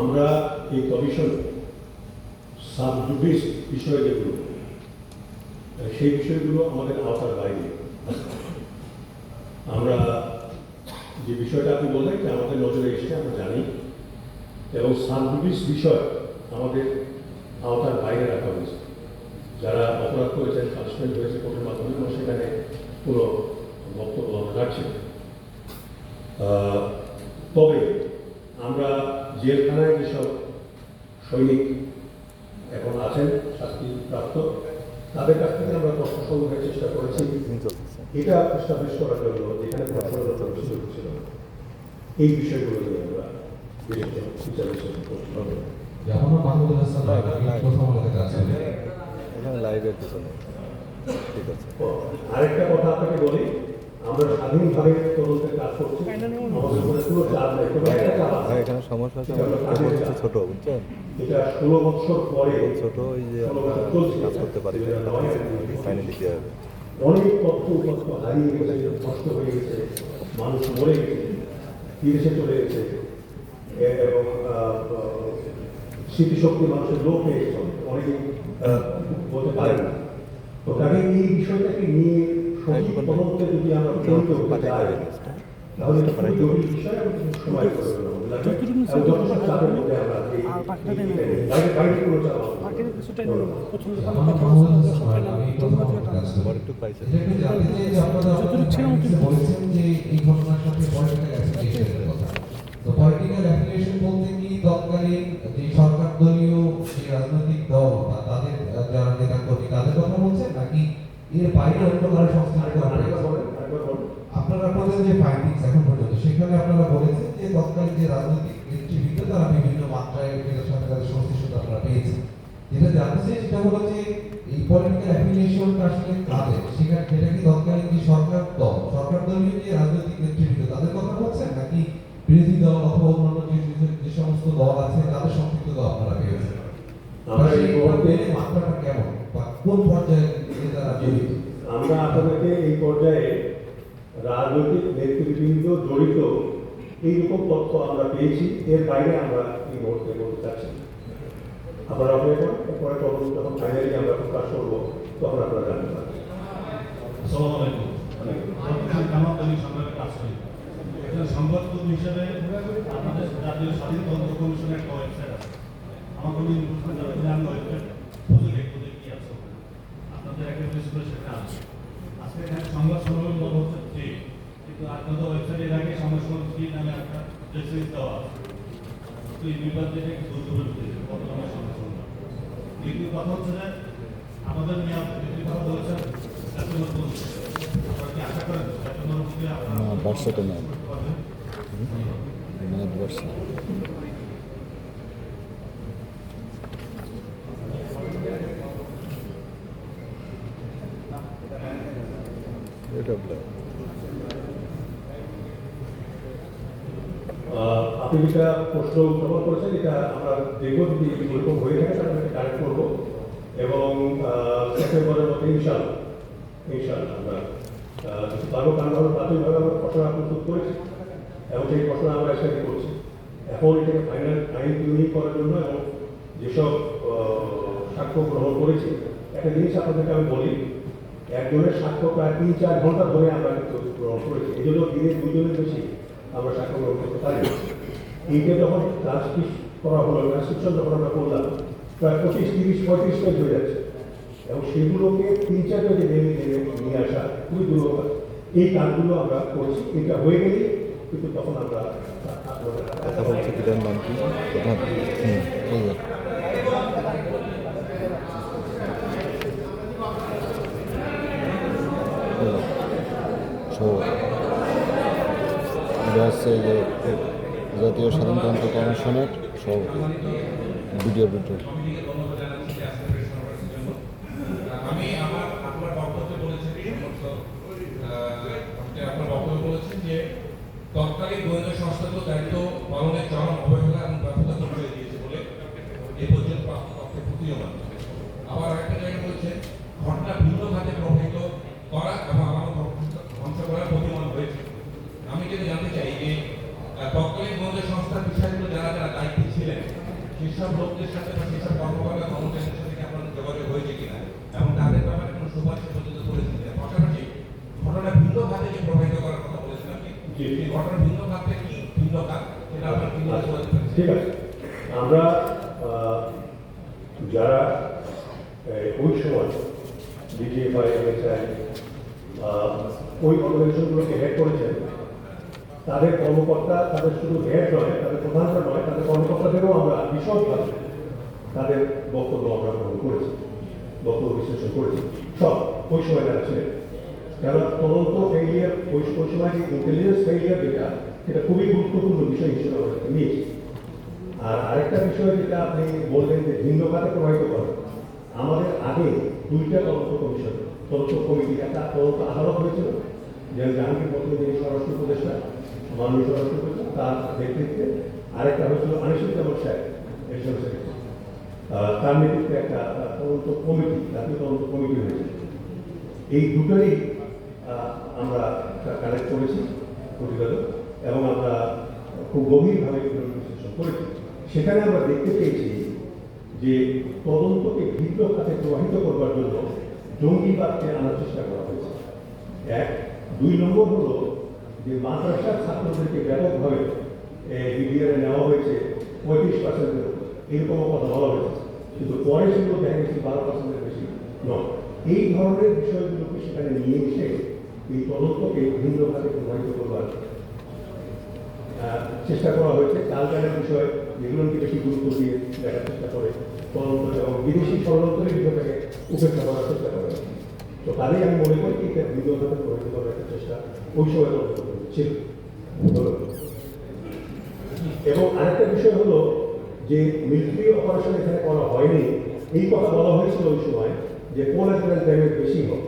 আমরা এই commission sub judice বিষয় যেগুলো, সেই বিষয়গুলো আমাদের আওতার বাইরে। আমরা যে বিষয়টা আপনি বললেন যে আমাদের নজরে এসেছে, আমরা জানি। এবং সাব জুডিস বিষয় আমাদের আওতার বাইরে রাখা হয়েছে। যারা অপরাধ করেছেন সাসপেন্ড হয়েছে কোর্টের মাধ্যমে সেখানে পুরো বক্তব্য আমরা রাখছি তবে আমরা জেলখানায় যেসব সৈনিক এখন আছেন শাস্তিপ্রাপ্ত তাদের কাছ থেকে আমরা তথ্য সংগ্রহের চেষ্টা করেছি। এটা এস্টাবলিশ করার জন্য যেখানে ছিল এই বিষয়গুলো নিয়ে আমরা ঠিক আছে। আরেকটা কথা আপনাকে বলি আমরা স্বাধীনভাবে তদন্তের কাজ করছি। আমাদের উপরে কোনো চাপ নেই তবে একটা চাপ আছে। ভাই এখানে সমস্যা হচ্ছে আমার কোমর হচ্ছে ছোট বুঝছেন? এটা ষোলো বছর পরে ছোট ওই যে কাজ করতে পারি ফাইনে দিতে হবে অনেক তথ্য উপত্য হারিয়ে গেছে নষ্ট হয়ে গেছে মানুষ মরে গেছে বিদেশে চলে গেছে এবং স্মৃতিশক্তি মানুষের লোপ হয়ে গেছে। অনেকে বলতে পারেন না। তো কাজে এই বিষয়টাকে নিয়ে তো পলিটিক্যাল অ্যাফিলিয়েশন বলতে কি তৎকালীন যে সরকার দলীয় যে রাজনৈতিক এর বাইরে অন্য কারও বলেন, বলেন। আপনারা আপনাদের যে ফাইন্ডিংস এখন পর্যন্ত সেখানে আপনারা বলেছেন যে তৎকালীন যে রাজনৈতিক নেতৃবৃন্দ তারা বিভিন্ন মাত্রায় এটার সাথে তাদের সংশ্লিষ্টতা আপনারা পেয়েছেন যেটা জানতে চাই সেটা হলো যে এই পলিটিক্যাল অ্যাফিলিয়েশনটা আসলে কাদের? সেখানে সেটা কি তৎকালীন যে সরকার দল সরকার দলীয় যে রাজনৈতিক নেতৃবৃন্দ তাদের কথা বলছেন? নাকি বিরোধী দল অথবা অন্যান্য যে সমস্ত দল আছে তাদের সম্পৃক্ততা আপনারা পেয়েছেন? মাত্রাটা কেমন? বা কোন পর্যায়ে আমরা আপনাদেরকে এই পর্যায়ে রাজনৈতিক নেতৃবৃন্দ জড়িত এইরকম তথ্য আমরা পেয়েছি। এর বাইরে আমরা এই মুহূর্তে বলতে চাচ্ছি আবার অপেক্ষা এরপরে তখন যখন ফাইনালি আমরা প্রকাশ করব তখন আপনারা জানতে পারবেন। আসসালামু আলাইকুম। আমি জামাত কাজ করি। এখানে সংবাদকর্মী হিসেবে আমাদের জাতীয় স্বাধীন তদন্ত কমিশনের একটা ওয়েবসাইট আছে। আমার কোনো আমি ওয়েবসাইট খুঁজে দেখব যে কি আছে ওখানে। আপনাদের একটা বিশেষ করে সেটা আছে আজকে এখানে সংবাদ সম্মেলন বলা হচ্ছে ঠিক কিন্তু আপনাদের ওয়েবসাইটে এর আগে ফ্রি নামে একটা প্রেসিস দেওয়া তো এই দূর দিয়েছে বর্তমানে সংবাদ দ্বিতীয় কথা হচ্ছে যে আমাদের মেয়াদ দ্বিতীয় কথা পর্যন্ত আপনারা কি আশা করেন সেপ্টেম্বরের মধ্যে আপনারা না, বর্ষাতে না। করতে পারবেন? মানে বর্ষা এটা ব্ল্যাক আহ, আপনি যেটা প্রশ্ন উত্থাপন করেছেন, এটা আমরা দেখব যদি এরকম হয়ে থাকে, তাহলে কারেক্ট করব। এবং সেপ্টেম্বরের মধ্যে ইনশাল্লাহ ইনশাল্লাহ আমরা পারব। কারণ আমরা প্রাথমিকভাবে আমরা খসড়া প্রস্তুত করেছি এবং সেই খসড়া আমরা একসাথে করছি। এখন এটাকে ফাইনাল আইন টিউনিং করার জন্য এবং যেসব সাক্ষ্য গ্রহণ করেছি, একটা জিনিস আপনাদেরকে আমি বলি, একজনের সাক্ষ্য প্রায় তিন, চার ঘণ্টা ধরে আমরা গ্রহণ করেছি। এই জন্য দিনে দুজনের বেশি আমরা সাক্ষ্য গ্রহণ করতে পারি। এইটা যখন ট্রান্সক্রিপ করা হলো ট্রান্সক্রিপশন যখন আমরা করলাম, প্রায় পঁচিশ, তিরিশ, পঁয়ত্রিশ পেজ হয়ে যাচ্ছে। এবং সেগুলোকে তিন, চার পেজে নেমে নেমে নিয়ে আসা খুবই দুর্বল। এই কাজগুলো আমরা করছি। এটা হয়ে গেলে কিন্তু তখন আমরা বলছে পিতার জাতীয় স্বাধীনতন্ত্র কমিশনের সভাপতি ভিডিও আমি আমার আপনার বক্তব্যে বলেছেন সমস্ত, আহ, আপনি আপনার বক্তব্যে বলেছেন যে তৎকালীন গোয়েন্দা সংস্থাগুলো দায়িত্ব পালনের চরম অবহেলা এবং ব্যর্থতা পরিচয় দিয়েছে বলে এ পর্যন্ত প্রাপ্ত তথ্যে প্রতীয়মান আবার আরেকটা জায়গায় বলছেন ঘটনা ভিন্ন খাতে প্রভাবিত করা এবং আমানত ধ্বংস করার প্রতিমান হয়েছে আমি যদি জানতে চাই যে আহ, তৎকালীন গোয়েন্দা সংস্থার বিষয়ে সেসব লোকদের সাথে বা সেসব কর্মকর্তা কর্মচারীদের সাথে আপনার যোগাযোগ হয়েছে কিনা এবং তাদের ব্যাপারে কোনো সুপারিশ পর্যন্ত করেছেন কিনা। পাশাপাশি ঘটনা যে প্রভাবিত করার কথা বলেছেন আপনি জি। এই ঘটনা ভিন্ন কি ভিন্ন সেটা আপনার ঠিক আছে। আমরা যারা ওই সময় ডিজিএফআই এমএসআই ওই অর্গানাইজেশনগুলোকে হেড করেছেন তাদের কর্মকর্তা, তাদের শুধু হেড নয় তাদের প্রধানটা নয়, তাদের কর্মকর্তাদেরও আমরা বিশদভাবে তাদের বক্তব্য আমরা গ্রহণ করেছি, বক্তব্য বিশ্লেষণ করেছি। সব, ওই সময় যারা ছিলেন কারণ তদন্ত ফেইলিয়ার ওই ওই সময় যে ইন্টেলিজেন্স ফেইলিয়ার যেটা, সেটা খুবই গুরুত্বপূর্ণ বিষয় হিসেবে আমরা নিয়েছি। আর আরেকটা বিষয় যেটা আপনি বললেন যে ভিন্ন খাতে প্রভাবিত করে, আমাদের আগে দুইটা তদন্ত কমিশন, তদন্ত কমিটি, একটা তদন্ত আদালত হয়েছিল যে জাহাঙ্গীর মতো যিনি স্বরাষ্ট্র উপদেষ্টা মাননীয় উপদেষ্টা তার নেতৃত্বে আরেকটা হয়েছিল আনিসুজ্জামান সাহেব এডিশনাল সেক্রেটারি তার নেতৃত্বে একটা তদন্ত কমিটি, জাতীয় তদন্ত কমিটি হয়েছে। এই দুটোরই আমরা কালেক্ট করেছি প্রতিবেদন, এবং আমরা খুব গভীরভাবে বিশ্লেষণ করেছি। সেখানে আমরা দেখতে পেয়েছি যে তদন্তকে ভিন্ন খাতে প্রবাহিত করবার জন্য জঙ্গিবাদকে আনার চেষ্টা করা হয়েছে। এক, দুই নম্বর হলো যে মাদ্রাসার ছাত্রদেরকে ব্যাপকভাবে বিডিআরে নেওয়া হয়েছে, পঁয়ত্রিশ পার্সেন্টের উপর। এরকমও কথা বলা হয়েছে। কিন্তু পরে সেগুলো দেখা গেছে বারো পার্সেন্টের বেশি নয়। এই ধরনের বিষয়গুলোকে সেখানে নিয়ে এসে এই তদন্তকে ভিন্ন খাতে প্রবাহিত করবার চেষ্টা করা হয়েছে। কালচারের বিষয় যেগুলোকে বেশি গুরুত্ব দিয়ে দেখার চেষ্টা করে তদন্ত এবং বিদেশি ষড়যন্ত্রের বিষয়টাকে উপেক্ষা করার চেষ্টা করে। তো তাহলেই আমি মনে করি এটা ভিন্ন খাতে প্রবাহিত করার একটা চেষ্টা ওই সময় ছিল। এবং আরেকটা বিষয় হলো যে মিলিটারি অপারেশন এখানে করা হয়নি। এই কথা বলা হয়েছিল ওই সময় যে কোলাটারাল ড্যামেজ বেশি হবে।